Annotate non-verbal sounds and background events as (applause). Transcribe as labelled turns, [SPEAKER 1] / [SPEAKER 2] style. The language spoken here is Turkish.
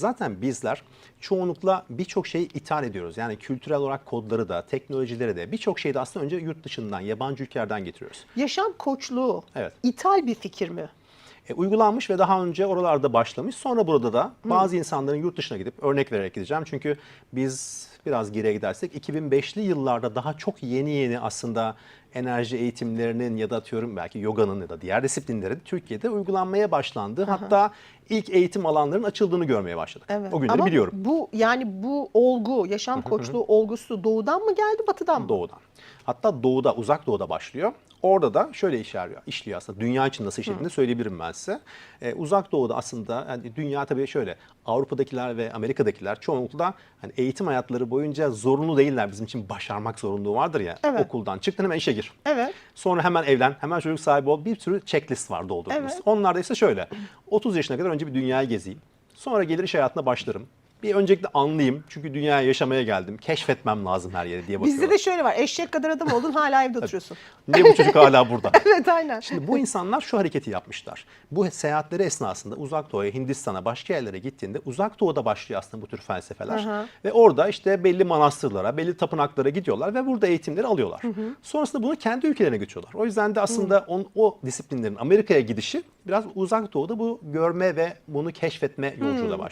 [SPEAKER 1] Zaten bizler çoğunlukla birçok şeyi ithal ediyoruz. Yani kültürel olarak kodları da, teknolojileri de birçok şeyi de aslında önce yurt dışından, yabancı ülkelerden getiriyoruz.
[SPEAKER 2] Yaşam koçluğu
[SPEAKER 1] Evet.
[SPEAKER 2] ithal bir fikir mi?
[SPEAKER 1] E, uygulanmış ve daha önce oralarda başlamış. Sonra burada da bazı insanların yurt dışına gidip örnek vererek gideceğim. Çünkü biz biraz geriye gidersek 2005'li yıllarda daha çok yeni yeni aslında enerji eğitimlerinin ya da atıyorum belki yoganın ya da diğer disiplinlerin Türkiye'de uygulanmaya başlandı. Hatta ilk eğitim alanlarının açıldığını görmeye başladık. O günleri
[SPEAKER 2] Ama
[SPEAKER 1] biliyorum.
[SPEAKER 2] bu yani bu olgu, yaşam koçluğu olgusu doğudan mı geldi, batıdan mı?
[SPEAKER 1] Doğudan. Hatta doğuda, uzak doğuda başlıyor. Orada da şöyle işliyor, işliyor aslında. Dünya için nasıl işlediğini söyleyebilirim ben size. Ee, uzak doğuda aslında yani dünya tabii şöyle Avrupa'dakiler ve Amerika'dakiler çoğunlukla hani eğitim hayatları boyunca zorunlu değiller. Bizim için başarmak zorunluluğu vardır ya.
[SPEAKER 2] Evet.
[SPEAKER 1] Okuldan çıktın hemen işe gir.
[SPEAKER 2] Evet.
[SPEAKER 1] Sonra hemen evlen, hemen çocuk sahibi ol. Bir sürü checklist var doldurduğumuz.
[SPEAKER 2] Evet.
[SPEAKER 1] Onlarda ise şöyle. 30 yaşına kadar önce bir dünyayı gezeyim. Sonra gelir iş hayatına başlarım. Bir öncelikle anlayayım. Çünkü dünyaya yaşamaya geldim. Keşfetmem lazım her yeri diye bakıyorlar.
[SPEAKER 2] Bizde de şöyle var. Eşek kadar adam oldun hala evde oturuyorsun.
[SPEAKER 1] Niye bu çocuk hala burada? (laughs)
[SPEAKER 2] evet aynen.
[SPEAKER 1] Şimdi bu insanlar şu hareketi yapmışlar. Bu seyahatleri esnasında uzak doğuya, Hindistan'a, başka yerlere gittiğinde uzak doğuda başlıyor aslında bu tür felsefeler.
[SPEAKER 2] Aha.
[SPEAKER 1] Ve orada işte belli manastırlara, belli tapınaklara gidiyorlar ve burada eğitimleri alıyorlar. Sonrasında bunu kendi ülkelerine götürüyorlar. O yüzden de aslında on, o disiplinlerin Amerika'ya gidişi biraz uzak doğuda bu görme ve bunu keşfetme yolculuğuna başlıyor.